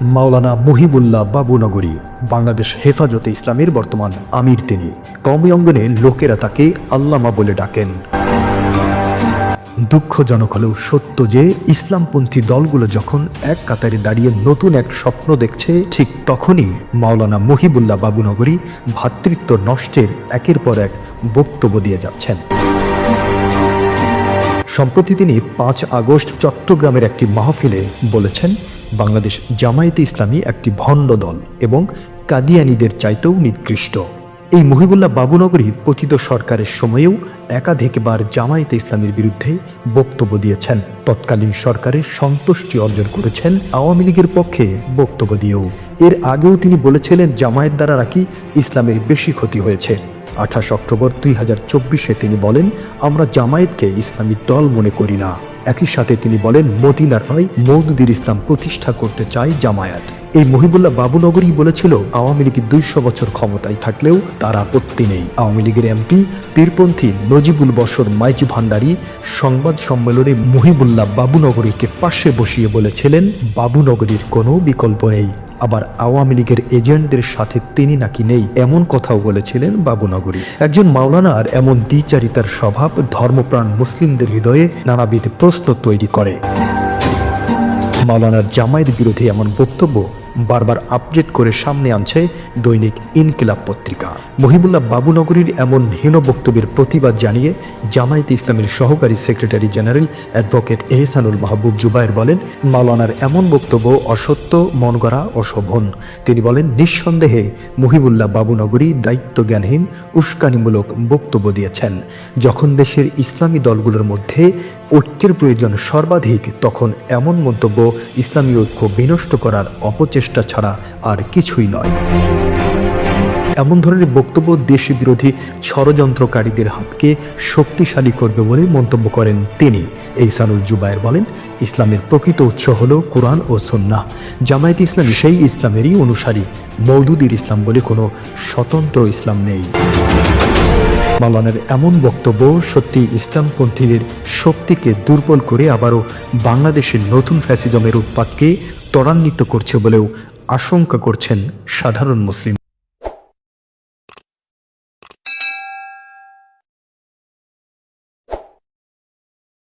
মাওলানা মুহিবুল্লাহ বাবুনগরী, বাংলাদেশ হেফাজতে ইসলামের বর্তমান আমির তিনি। কওমি অঙ্গনে লোকেরা তাকে আল্লামা বলে ডাকেন। দুঃখজনক হলেও সত্য যে, ইসলামপন্থী দলগুলো যখন এক কাতারে দাঁড়িয়ে নতুন এক স্বপ্ন দেখছে, ঠিক তখনই মাওলানা মহিবুল্লাহ বাবুনগরী ভ্রাতৃত্ব নষ্টের একের পর এক বক্তব্য দিয়ে যাচ্ছেন। সম্প্রতি তিনি পাঁচ আগস্ট চট্টগ্রামের একটি মাহফিলে বলেছেন বাংলাদেশ জামায়াতে ইসলামী একটি ভণ্ড দল এবং কাদিয়ানিদের চাইতেও নিকৃষ্ট। এই মহিবুল্লাহ বাবুনগরী পতিত সরকারের সময়েও একাধিকবার জামায়াতে ইসলামের বিরুদ্ধে বক্তব্য দিয়েছেন। তৎকালীন সরকারের সন্তুষ্টি অর্জন করেছেন আওয়ামী লীগের পক্ষে বক্তব্য দিয়েও। এর আগেও তিনি বলেছিলেন, জামায়াত দ্বারা নাকি ইসলামের বেশি ক্ষতি হয়েছে। আঠাশ অক্টোবর দুই তিনি বলেন, আমরা জামায়াতকে ইসলামী দল মনে করি না। একই সাথে তিনি বলেন, মদিনার নয় মৌদুদির ইসলাম প্রতিষ্ঠা করতে চায় জামায়াত। এই মহিবুল্লাহ বাবুনগরী বলেছিল, আওয়ামী লীগ দুইশো বছর ক্ষমতায় থাকলেও তার আপত্তি নেই। আওয়ামী লীগের এমপি পীরপন্থী নজিবুল বসর মাইজ ভান্ডারী সংবাদ সম্মেলনে মহিবুল্লাহ বাবুনগরীকে পাশে বসিয়ে বলেছিলেন, বাবুনগরীর কোনো বিকল্প নেই। আবার আওয়ামী লীগের এজেন্টদের সাথে তিনি নাকি নেই, এমন কথাও বলেছিলেন বাবুনগরী। একজন মাওলানার এমন দ্বিচারিতার স্বভাব ধর্মপ্রাণ মুসলিমদের হৃদয়ে নানাবিধ প্রশ্ন তৈরি করে। মাওলানার জামায়াত বিরোধী এমন বক্তব্য বারবার আপডেট করে সামনে আনছে দৈনিক ইনকিলাব পত্রিকা। মহিবুল্লাহ বাবুনগরীর এমন হীন বক্তব্যের প্রতিবাদ জানিয়ে জামায়াতে ইসলামের সহকারী secretary general advocate Ehsanul Mahbub Zubair বলেন, মাওলানার এমন বক্তব্য অসত্য মন গড়া অশোভন। তিনি বলেন, নিঃসন্দেহে মহিবুল্লাহ বাবুনগরী দায়িত্ব জ্ঞানহীন উস্কানিমূলক বক্তব্য দিয়েছেন। যখন দেশের ইসলামী দলগুলোর মধ্যে ঐক্যের প্রয়োজন সর্বাধিক, তখন এমন মন্তব্য ইসলামী ঐক্য বিনষ্ট করার অপচেষ্টা ছাড়া আর কিছুই নয়। এমন ধরনের বক্তব্য দেশ বিরোধী ষড়যন্ত্রকারীদের হাতকে শক্তিশালী করবে বলে মন্তব্য করেন তিনি। এইসানুল জুবায়ের বলেন, ইসলামের প্রকৃত উৎস হল কোরআন ও সন্না জামায়াত ইসলাম সেই ইসলামেরই অনুসারী। মৌদুদির ইসলাম বলে কোনো স্বতন্ত্র ইসলাম নেই। মালানের এমন বক্তব্য সত্যি ইসলামপন্থীদের শক্তিকে দুর্বল করে আবারও বাংলাদেশের নতুন ফ্যাসিজমের উৎপাতকে ত্বরান্বিত করছে বলেও আশঙ্কা করছেন সাধারণ মুসলিম।